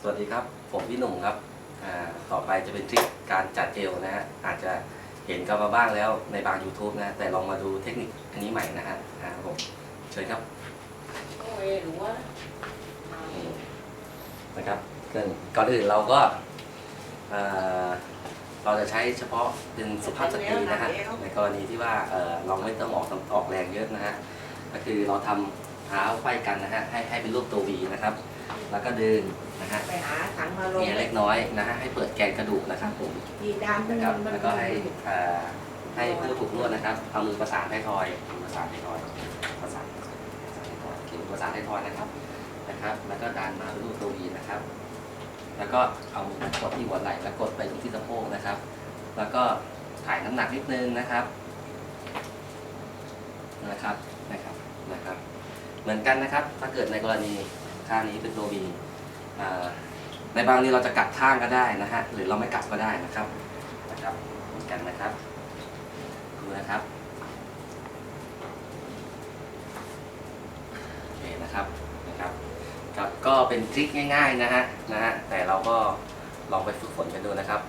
สวัสดีครับ ผมพี่หนุ่มครับอ่าต่อไปจะเป็นทริคการจัดเจลนะฮะ อาจจะเห็นกันมาบ้างแล้วในบาง YouTube นะ แต่ลองมาดูเทคนิคอันนี้ใหม่นะฮะอ่าครับผมเชิญครับโอ้ยหรือว่านี่นะครับเกินก่อนอื่นเราก็อ่าเราจะใช้เฉพาะเป็นสุภาพสตรีนะฮะ ในกรณีที่ว่าเอ่อเราไม่ต้องออกออกแรงเยอะนะฮะ ก็คือเราทำ เท้าไขว้กันนะฮะ ให้ให้เป็นรูปตัววีนะครับ แล้วก็ดึงนะฮะไปหาถังมาลงเนี่ยเล็กน้อยนะฮะ ให้เปิดแกนกระดูกนะครับผมยีดามมันะนครับมันแล้วก็ให้เอ่อให้ผู้ถูกนวดนะครับ เอามือประสานไทยทอยมือประสานไทยทอย ประสานประสานไทยทอยโอเคมือประสานไทยทอยนะครับ นะครับ แล้วก็ดันมาเป็นรูปตัววีนะครับ แล้วก็เอามือกดที่หัวไหล่แล้วกดไปที่สะโพกนะครับ แล้วก็ถ่ายน้ำหนักนิดนึงนะครับ นะครับนะครับนะครับ เหมือนกันนะครับ ถ้าเกิดในกรณีท่านี้เป็นตัววีในบางนี้เราจะกลับข้างก็ได้นะฮะหรือเราไม่กลับก็ได้นะครับนะครับเหมือนกันนะครับดูนะครับโอเคนะครับนะครับครับก็เป็นทริคง่าย ๆนะฮะนะฮะแต่เราก็ลองไปฝึกฝนกันดูนะครับ